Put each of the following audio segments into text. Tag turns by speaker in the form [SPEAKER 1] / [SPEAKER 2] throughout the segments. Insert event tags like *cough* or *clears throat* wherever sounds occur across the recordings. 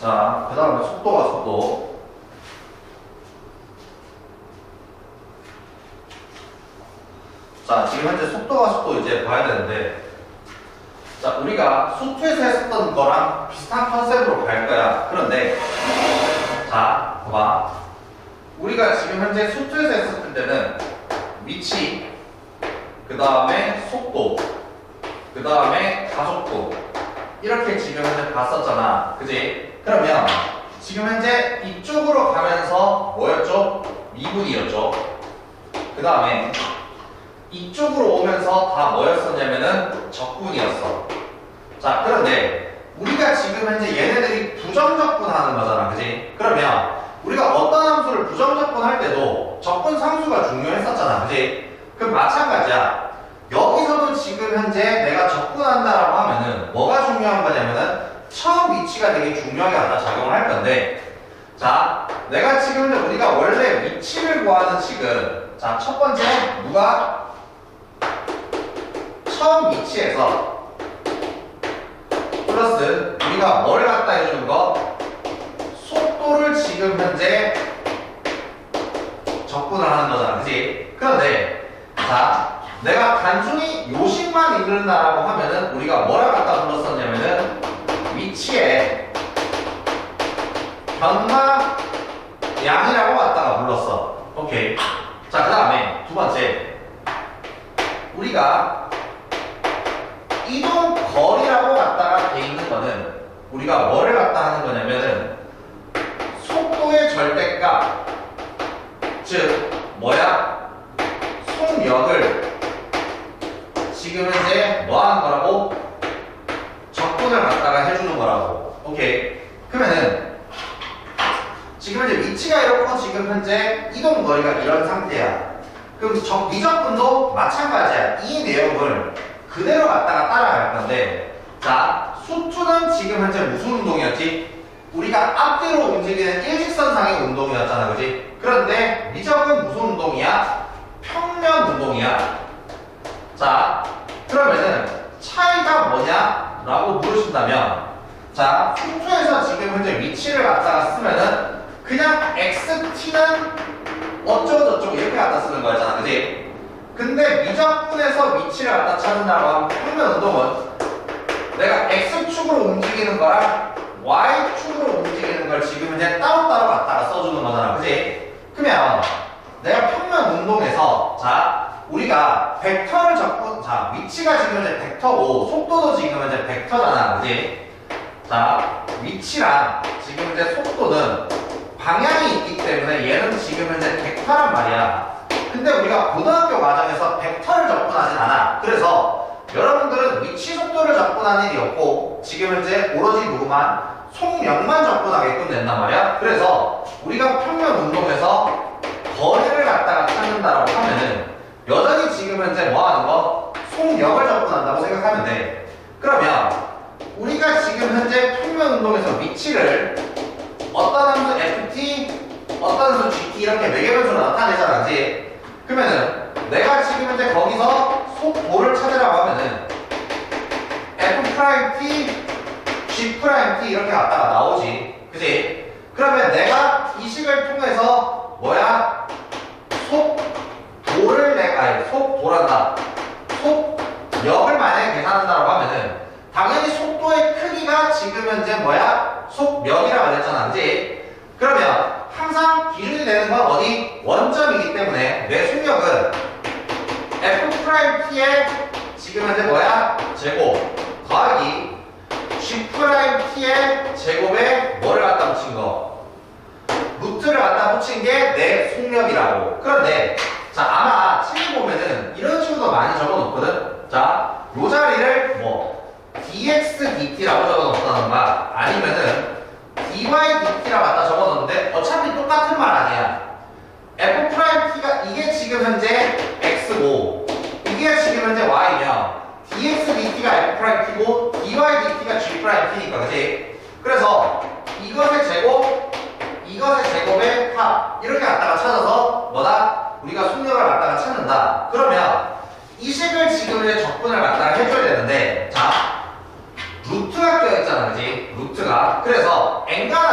[SPEAKER 1] 자, 그 다음에 속도가 속도. 자, 지금 현재 속도가 속도 이제 봐야 되는데, 자, 우리가 수투에서 했었던 거랑 비슷한 컨셉으로 갈 거야. 그런데, 자, 봐봐. 우리가 지금 현재 수투에서 했었을 때는 위치, 그 다음에 속도, 그 다음에 가속도, 이렇게 지금 현재 봤었잖아. 그지? 그러면 지금 현재 이쪽으로 가면서 뭐였죠? 미분이었죠. 그 다음에 이쪽으로 오면서 다 뭐였었냐면은 적분이었어. 자, 그런데 우리가 지금 현재 얘네들이 부정적분 하는 거잖아. 그지? 그러면 우리가 어떤 함수를 부정적분 할 때도 적분 상수가 중요했었잖아. 그지? 그럼 마찬가지야. 여기서도 지금 현재 내가 적분한다라고 하면은 뭐가 중요한 거냐면은 처음 위치가 되게 중요하게 갖다 작용을 할 건데 자 내가 지금 우리가 원래 위치를 구하는 식은 자 첫 번째 누가 처음 위치에서 플러스 우리가 뭘 갖다 해주는 거 속도를 지금 현재 적분을 하는 거잖아 그치? 그런데 자 내가 단순히 요식만 읽는다라고 하면은 우리가 뭐라 갖다 불렀었냐면은 위치에 변화 양이라고 갖다가 불렀어. 오케이. 자, 그 다음에 두 번째. 우리가 이동 거리라고 갖다가 돼 있는 거는 우리가 뭐를 갖다 하는 거냐면은 속도의 절대값. 즉, 뭐야? 속력을 지금 현재 뭐 하는? 적분을 갖다가 해주는 거라고. 오케이. 그러면은 지금 현재 위치가 이렇고 지금 현재 이동 거리가 이런 상태야. 그럼 적 미적분도 마찬가지야. 이 내용을 그대로 갖다가 따라갈 건데 자 수투는 지금 현재 무슨 운동이었지? 우리가 앞뒤로 움직이는 일직선상의 운동이었잖아, 그지? 그런데 미적은 무슨 운동이야? 평면 운동이야. 자, 그러면은 차이가 뭐냐? 라고 물으신다면 자, 풍수에서 지금 현재 위치를 갖다가 쓰면은 그냥 XT는 어쩌고저쩌고 이렇게 갖다 쓰는 거잖아, 그지? 근데 미적분에서 위치를 갖다 찾는다고 하면 평면 운동은 내가 X축으로 움직이는 거랑 Y축으로 움직이는 걸 지금 현재 따로따로 갖다가 써주는 거잖아, 그지? 그러면 내가 평면 운동에서 자 우리가 벡터를 적고 자 위치가 지금 현재 벡터고 속도도 지금 현재 벡터잖아 그지? 자 위치랑 지금 현재 속도는 방향이 있기 때문에 얘는 지금 현재 벡터란 말이야. 근데 우리가 고등학교 과정에서 벡터를 접근하진 않아. 그래서 여러분들은 위치 속도를 접근한 일이 없고 지금 현재 오로지 누구만 속력만 접근하게끔 된단 말이야. 그래서 우리가 평면 운동에서 거리를 갖다가 찾는다라고 하면은 여전히 지금 현재 뭐 하는 거? 속력을 접근한다고 생각하면 돼. 그러면 우리가 지금 현재 평면 운동에서 위치를 어떤 함수 FT, 어떤 함수 GT 이렇게 매개변수로 나타내잖아, 그지? 그러면은 내가 지금 현재 거기서 속도를 찾으라고 하면은 F 프라임 T, G 프라임 T 이렇게 갖다가 나오지, 그지? 그러면 내가 이 식을 통해서 뭐야? 내가 아니 속도란다. 속력을 만약에 계산한다고 하면은 당연히 속도의 크기가 지금 현재 뭐야? 속력이라고 그랬잖아, 그지? 그러면 항상 기준이 되는 건 어디? 원점이기 때문에 내 속력은 F 프라임 T의 지금 현재 뭐야? 제곱 더하기 G 프라임 T의 제곱에 뭐를 갖다 붙인 거? 루트를 갖다 붙인 게 내 속력이라고. 그런데 자 아마 책에 보면은 이런 식으로 많이 적어 놓거든. 자, 요 자리를 뭐 dx dt라고 적어 놓다던가 아니면은 dy dt라고 갖다 적어 놓는데 어차피 똑같은 말 아니야. f 프라임 t가 이게 지금 현재 x고 이게 지금 현재 y면 dx dt가 f 프라임 t고 dy dt가 g 프라임 t니까 그지? 그래서 이것의 제곱 이것의 제곱의 합 이렇게 갖다가 찾아서 뭐다? 우리가 속력을 갖다가 찾는다. 그러면 이 식을 지금 이제 적분을 갖다가 해줘야 되는데 자 루트가 껴있잖아 그지? 루트가 그래서 n과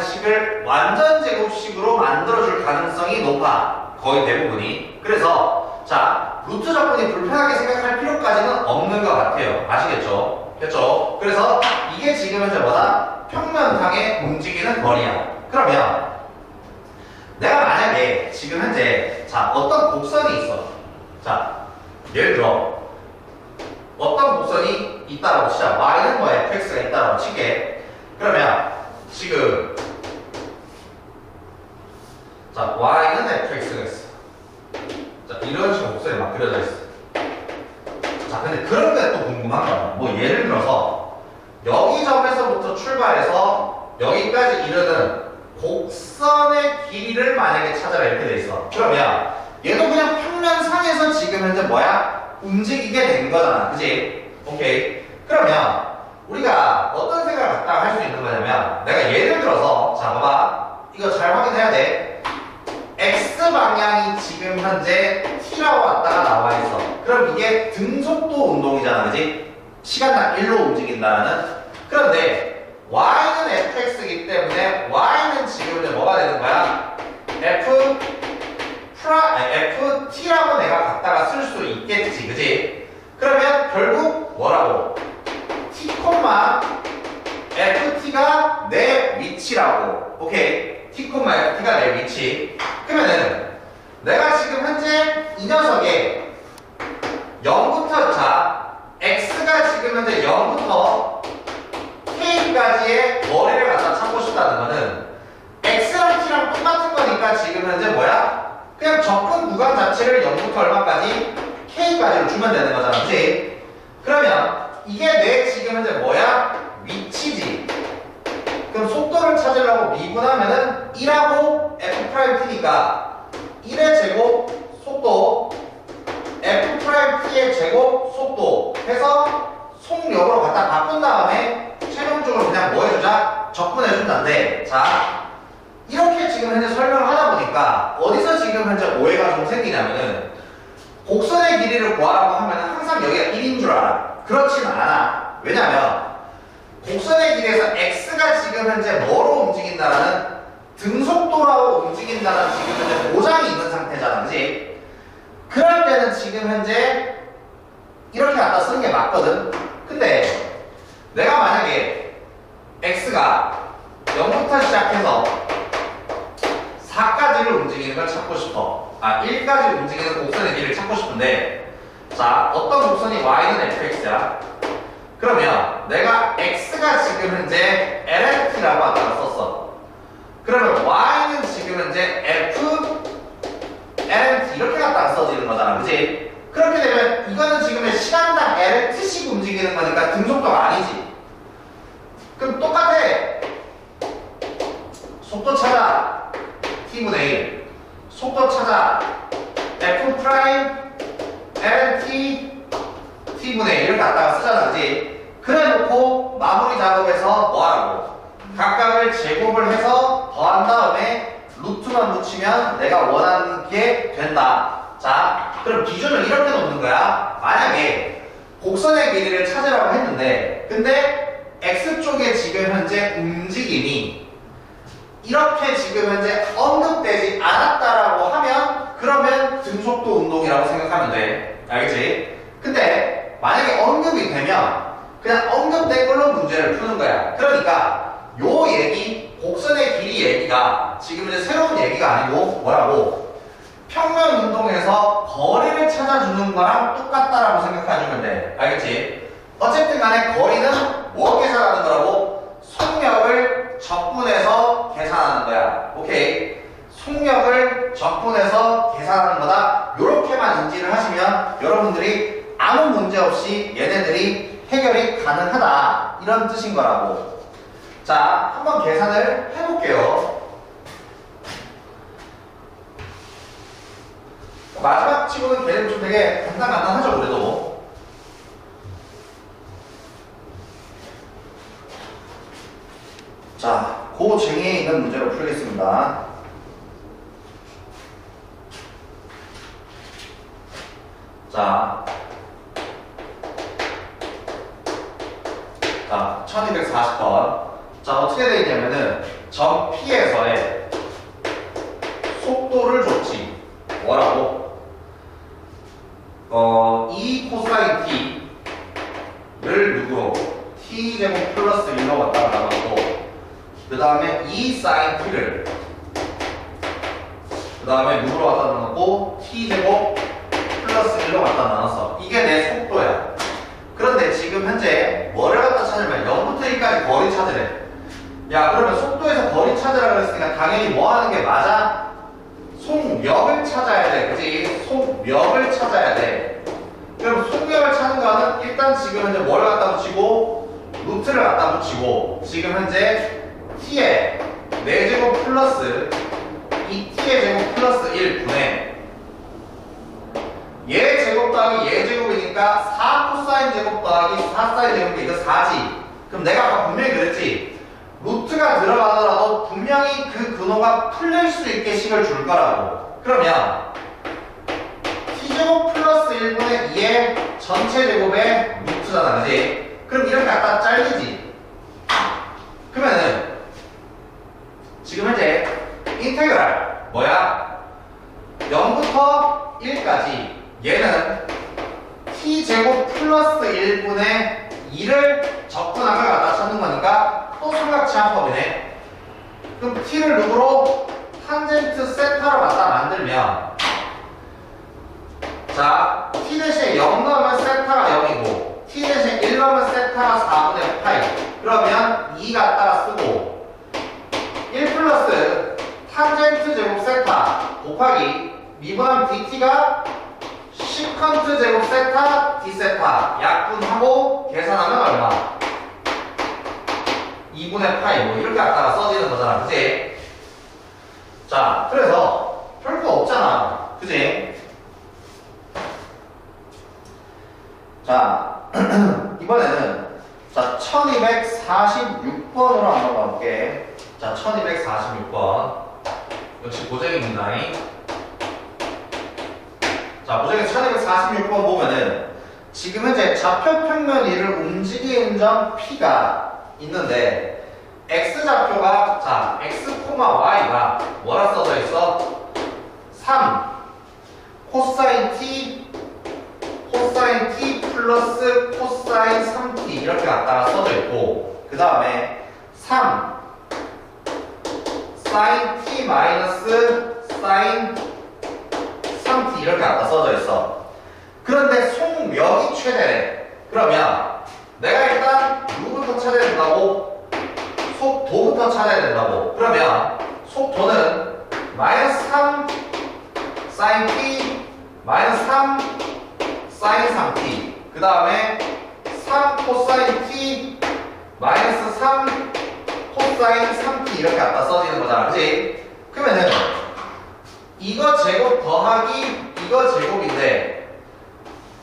[SPEAKER 1] 방식을 완전 제곱식으로 만들어줄 가능성이 높아. 거의 대부분이. 그래서 자 루트 적분이 불편하게 생각할 필요까지는 없는 것 같아요. 아시겠죠? 그렇죠? 그래서 이게 지금 현재 뭐다? 평면상에 움직이는 거리야. 그러면 내가 만약에 지금 현재 자 어떤 곡선이 있어. 자 예를 들어 어떤 곡선이 있다고 치자. y는 뭐 fx가 있다고 칠게. 그러면 지금 자 y는 fx가 있어. 자 이런 식으로 곡선이 막 그려져 있어. 자 근데 그런 게 또 궁금한 거야. 뭐 예를 들어서 여기 점에서부터 출발해서 여기까지 이르는 길이를 만약에 찾아라 이렇게 돼 있어. 그러면 얘도 그냥 평면상에서 지금 현재 뭐야? 움직이게 된 거잖아. 그지? 오케이. 그러면 우리가 어떤 생각을 갖다가 할 수 있는 거냐면 내가 예를 들어서 자 봐봐. 이거 잘 확인해야 돼. X 방향이 지금 현재 T라고 왔다가 나와 있어. 그럼 이게 등속도 운동이잖아. 그지? 시간당 1로 움직인다는. 그런데 Y는 fx이기 때문에 Y는 지금 현재 뭐가 되는 거야? F 프라 아니, FT라고 내가 갖다가 쓸 수 있겠지. 그지? 그러면 결국 뭐라고? T, FT가 내 위치라고. 오케이. T, FT가 내 위치. 그러면은 내가 지금 현재 이 녀석에 0부터 자 x가 지금 현재 0부터 k까지의 거리를 갖다 찾고 싶다는 거는 x랑 t랑 똑같은 거니까 지금 현재 뭐야? 그냥 접근 구간 자체를 0부터 얼마까지 k까지로 주면 되는 거잖아, 그치? 그러면 이게 내 지금 현재 뭐야? 위치지. 그럼 속도를 찾으려고 미분하면은 1하고 f't니까 1의 제곱 속도 f't의 제곱 속도 해서 속력으로 갖다 바꾼 다음에 최종적으로 그냥 뭐 해주자? 적분해준다는데 자 이렇게 지금 현재 설명을 하다 보니까 어디서 지금 현재 오해가 좀 생기냐면은 곡선의 길이를 구하라고 하면 항상 여기가 1인 줄 알아 그렇지는 않아 왜냐면 곡선의 길이에서 x가 지금 현재 뭐로 움직인다라는 등속도라고 움직인다는 지금 현재 보장이 있는 상태잖아, 그지? 그럴 때는 지금 현재 이렇게 갖다 쓰는 게 맞거든. 근데 내가 만약에 x가 0부터 시작해서 4까지를 움직이는 걸 찾고 싶어. 아, 1까지 움직이는 곡선의 길이를 찾고 싶은데 자, 어떤 곡선이 y는 fx야? 그러면 내가 x가 지금 현재 lft라고 아까 썼어. 그러면 y는 지금 현재 f lmt 이렇게 갖다가 써지는 거잖아, 그지? 그렇게 되면 이거는 지금 시간당 lt씩 움직이는 거니까 등속도가 아니지. 그럼 똑같아. 속도 찾아 t분의 1. 속도 찾아 f 프라임 lt t분의 1을 갖다가 쓰잖아, 그지? 그래 놓고 마무리 작업에서 뭐 하라고? 각각을 제곱을 해서 더한 다음에 루트만 붙이면 내가 원하는 게 된다. 자, 그럼 기준을 이렇게 놓는 거야. 만약에 곡선의 길이를 찾으라고 했는데, 근데 x쪽에 지금 현재 움직임이 이렇게 지금 현재 언급되지 않았다라고 하면 그러면 등속도 운동이라고 생각하면 돼. 알겠지? 근데 만약에 언급이 되면 그냥 언급된 걸로 문제를 푸는 거야. 그러니까 요 얘기, 곡선의 길이 얘기가 지금 이제 새로운 얘기가 아니고 뭐라고? 평면 운동에서 거리를 찾아주는 거랑 똑같다라고 생각해주면 돼. 알겠지? 어쨌든 간에 거리는 뭐 계산하는 거라고? 속력을 적분해서 계산하는 거야. 오케이? 속력을 적분해서 계산하는 거다. 요렇게만 인지를 하시면 여러분들이 아무 문제 없이 얘네들이 해결이 가능하다. 이런 뜻인 거라고. 자, 한번 계산을 해볼게요. 마지막 치고는 걔는 좀 되게 간단간단하죠, 그래도. 자, 그 쟁이에 있는 문제로 풀겠습니다. 자, 자, 1240번. 자, 어떻게 되어 있냐면은, 점 P에서의 속도를 줬지. 뭐라고? 어, E 코사인 T를 누구로? T 제곱 플러스 1로 갖다가 나눴고, 그 다음에 E 사인 T를, 그 다음에 누구로 갖다 나눴고, T 제곱 플러스 1로 갖다 나눴어. 이게 내 속도야. 그런데 지금 현재 뭐를 갖다 찾으면 0부터 1까지 거리 찾으래. 야, 그러면 속도에서 거리 찾으라 그랬으니까 당연히 뭐 하는 게 맞아? 속력을 찾아야 돼. 그지? 속력을 찾아야 돼. 그럼 속력을 찾는 거는 일단 지금 현재 뭘 갖다 붙이고 루트를 갖다 붙이고 지금 현재 t의 4제곱 플러스 2t의 제곱 플러스 1분의 얘 제곱 더하기 얘 제곱이니까 4 코사인 제곱 더하기 4 사인 제곱이 이거 4지. 그럼 내가 아까 분명히 그랬지. 루트가 들어가더라도 분명히 그 근호가 풀릴 수 있게 식을 줄 거라고. 그러면 t제곱 플러스 1분의 2의 전체 제곱의 루트잖아, 그지? 그럼 이렇게 갖다 잘리지. 그러면은 지금 현재 인테그랄 뭐야? 0부터 1까지 얘는 t제곱 플러스 1분의 2를 적분한 걸 갖다 찾는 거니까 또 삼각지한 법이네. 그럼 t를 누구로 탄젠트 세타로 갖다 만들면 자 t 대신에 0 넣으면 세타가 0이고 t 대신에 1 넣으면 세타가 4분의 파이 그러면 2 갖다가 쓰고 1 플러스 탄젠트 제곱 세타 곱하기 미분한 dt가 시컨트 제곱 세타 d 세타 약분하고 계산하면 얼마? 2분의 파이 뭐 이렇게 갖다가 써지는 거잖아 그지? 자 그래서 별거 없잖아 그지? 자 *clears throat* 이번에는 자 1246번으로 한번 가볼게 자 1246번. 역시 고정입니다 자 고정의 1246번 보면은 지금 현재 좌표 평면 위를 움직이는 점 P가 있는데 X좌표가 자 X, Y가 뭐라 써져 있어? 3 코사인 T 코사인 T 플러스 코사인 3T 이렇게 갖다가 써져 있고 그 다음에 3 사인 T 마이너스 사인 3T 이렇게 갖다 써져 있어. 그런데 속력이 최대래. 그러면 내가 일단 누구부터 찾아야 된다고? 속도부터 찾아야 된다고. 그러면 속도는 마이너스 3 사인 T 마이너스 3 사인 3t 그 다음에 3 코사인 t 마이너스 3 코사인 3t 이렇게 갖다 써지는 거잖아 그치? 그러면은 이거 제곱 더하기 이거 제곱인데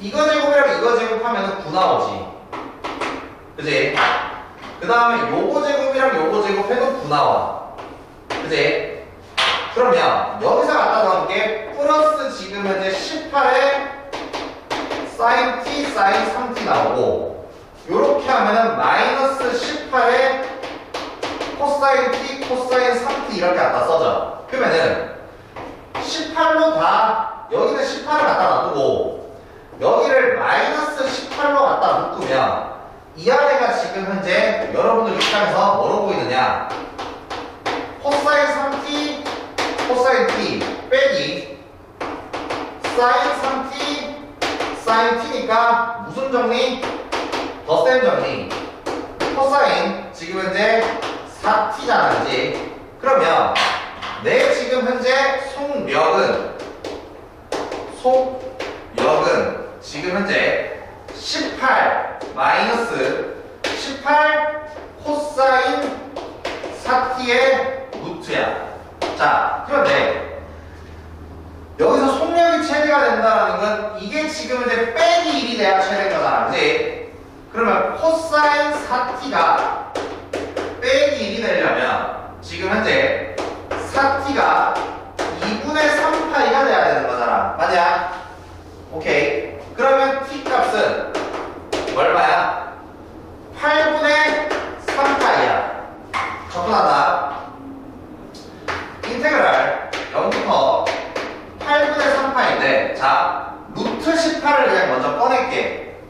[SPEAKER 1] 이거 제곱이랑 이거 제곱하면은 9 나오지 그치? 그 다음에 요거 제곱이랑 요거 제곱해도 9 나와 그치? 그러면 여기서 갖다 놓은 게 플러스 지금 현재 18에 사인 t 사인 3t 나오고 요렇게 하면은 마이너스 18에 코사인 t 코사인 3t 이렇게 갖다 써져. 그러면은 18로 다 여기는 18을 갖다 놔두고 여기를 마이너스 18로 갖다 묶으면 이 아래가 지금 현재 여러분들 입장에서 뭐로 보이느냐? 코사인 3t 코사인 t 빼기 사인 3t 사인 t니까 무슨 정리? 더센 정리. 코사인 4t잖아 그지? 그러면 내 지금 현재 속력은 속력은 지금 현재 18 마이너스 18 코사인 4t의 루트야 자 그런데 여기서 속력이 최대가 된다는 건 이게 지금 이제 빼기 1이 돼야 최대인 거잖아 그지? 그러면 코사인 4t가 빼기 1이 되려면 지금 현재 4t가 2분의 3파이가 돼야 되는 거잖아. 맞냐? 오케이. 그러면 t 값은 얼마야? 8분의 3파이야. 접근한다. 인테그랄 0부터 8분의 3파인데 자, 루트 18을 그냥 먼저 꺼낼게.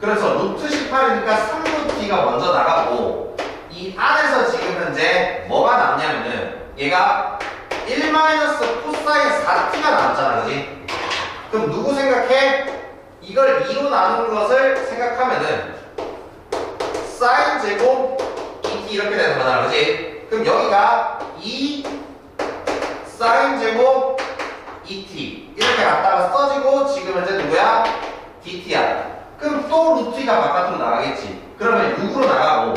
[SPEAKER 1] 그래서 루트 18이니까 3루 t가 먼저 나가고 이 안에서 지금 현재 뭐가 남냐면은 얘가 1 코사인 4t가 남았잖아, 그지? 그럼 누구 생각해? 이걸 2로 나누는 것을 생각하면은 사인 제곱 2t 이렇게 되는 거잖아, 그지? 그럼 여기가 2 사인 제곱 2t 이렇게 갖다가 써지고 지금 현재 누구야? dt야. 그럼 또 루트 2가 바깥으로 나가겠지. 그러면 6으로 나가고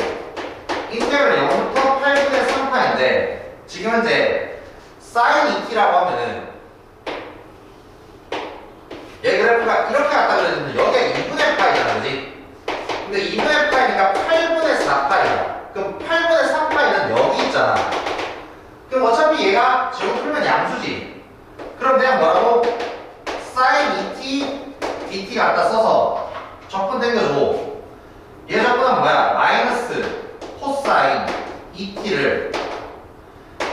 [SPEAKER 1] 인테그럴 0부터 8분의 3파인데 지금 현재 사인 2t라고 하면은 얘 그래프가 이렇게 갔다 그랬는데 여기가 2분의 파이잖아, 그지? 근데 2분의 파이니까 8분의 4파이야. 그럼 8분의 3파이는 여기 있잖아. 그럼 어차피 얘가 지금 풀면 양수지. 그럼 그냥 뭐라고? sin 2t dt 갖다 써서 적분 당겨줘. 얘 적분은 뭐야? 마이너스 코사인 2t를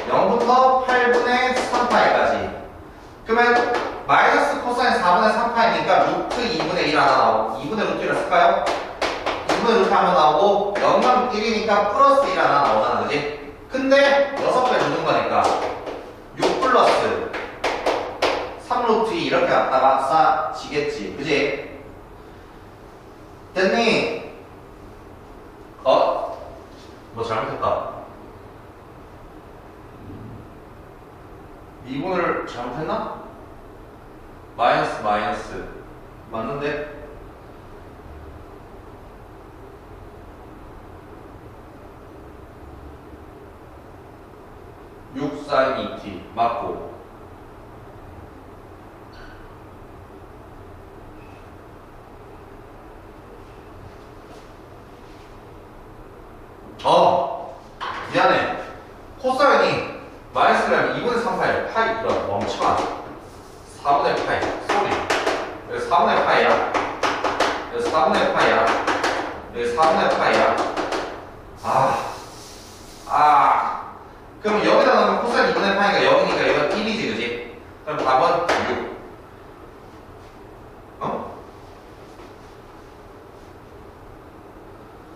[SPEAKER 1] 0부터 8분의 3파이까지. 그러면 마이너스 코사인 4분의 3파이니까 루트 2분의 1 하나 나오고 2분의 루트 1을 쓸까요? 2분의 루트 하나 나오고 0만 1이니까 플러스 1 하나 나오잖아 그지? 근데 6배 주는 거니까 6 플러스 3루트 2 이렇게 갖다가 쌓지겠지 그지? 됐니? 어? 뭐 잘못했다 2분을 잘못했나? 마이너스 마이너스 맞는데? 사인 2t 맞고. 어 미안해. 코사인이 마이너스라면 2분의 3 파이 파이 이런 멈춰 4분의 파이. 소리. 여기 4분의 파이야. 여기 4분의 파이야. 여기 4분의 파이야. 아 아. 그럼 여기다 넣으면 코사인 2분의 파이가 0이니까 이건 1이지 그지? 그럼 답은 6 어?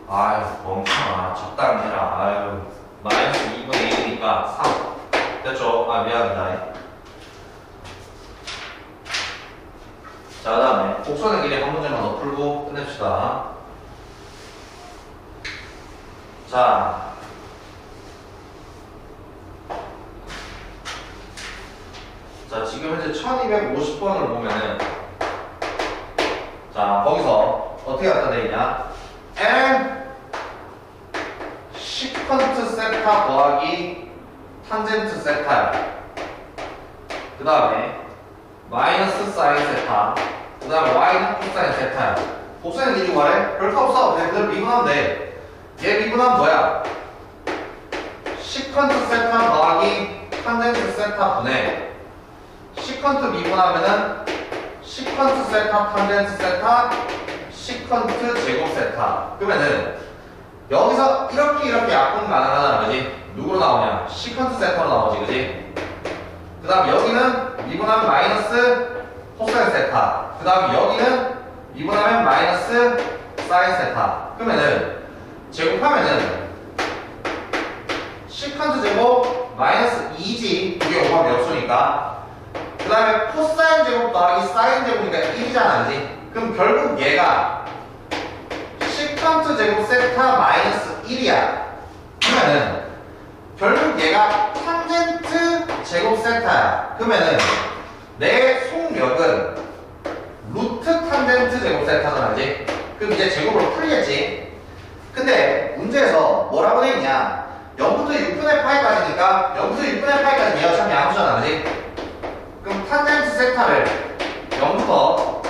[SPEAKER 1] 아유 멍청아 적당히 해라 아유 마이너스 2분의 1이니까 3 됐죠? 아 미안합니다 자 다음에 곡선의 길이 한 문제만 더 풀고 끝냅시다 자 자, 지금 현재 1250번을 보면은 자, 거기서 어떻게 갖다 대냐? n 시컨트 세타 더하기 탄젠트 세타야. 그 다음에 마이너스 사인 세타. 그 다음에 y는 코사인 세타야. 곡선의 길이 말해? 별거 없어. 그냥 그대로 미분하면 돼. 얘 미분하면 뭐야? 시컨트 세타 더하기 탄젠트 세타 분의 시컨트 미분하면은 시컨트 세타 탄젠트 세타 시컨트 제곱 세타. 그러면은 여기서 이렇게 이렇게 약분 가능하잖아 그지. 누구로 나오냐? 시컨트 세타로 나오지 그지? 그 다음 여기는 미분하면 마이너스 코사인 세타. 그 다음 여기는 미분하면 마이너스 사인 세타. 그러면은 제곱하면은 시컨트 제곱 마이너스 2지. 두개 곱하면 몇 수니까 그 다음에 코사인 제곱 더하기 사인 제곱이니까 1이잖아 그지? 그럼 결국 얘가 시컨트 제곱 세타 마이너스 1이야 그러면은 결국 얘가 탄젠트 제곱 세타야 그러면은 내 속력은 루트 탄젠트 제곱 세타잖아 그지? 그럼 이제 제곱으로 풀겠지 근데 문제에서 뭐라고 돼 있냐 0부터 6분의 파이까지니까 0부터 6분의 파이까지 얘가 참 양수잖아 그지? 세타를 0부터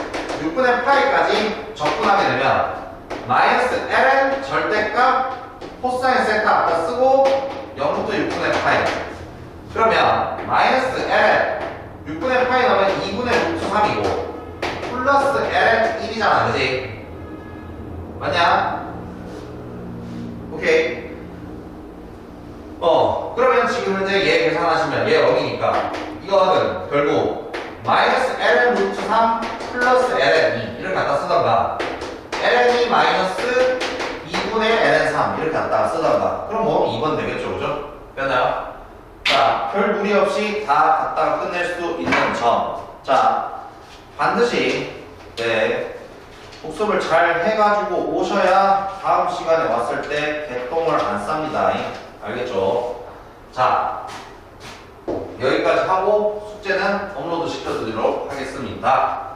[SPEAKER 1] 6분의 파이까지 적분하게 되면 마이너스 ln 절대값 코사인 세타 갖다 쓰고 0부터 6분의 파이 그러면 마이너스 ln 6분의 파이 나오면 2분의 루트 3이고 플러스 ln 1이잖아 그지? 맞냐? 오케이 어 그러면 지금 현재 얘 계산하시면 얘 0이니까 이거는 결국 마이너스 ln 루트 3 플러스 ln 2 이렇게 갖다 쓰던가 ln 2 마이너스 2분의 ln 3 이렇게 갖다가 쓰던가 그럼 뭐 2번 되겠죠 그죠? 됐나요? 자, 별 무리 없이 다 갖다가 끝낼 수 있는 점. 자, 반드시 네, 복습을 잘 해가지고 오셔야 다음 시간에 왔을 때 개똥을 안 쌉니다. 알겠죠? 자, 여기까지 하고 숙제는 업로드 시켜드리도록 하겠습니다.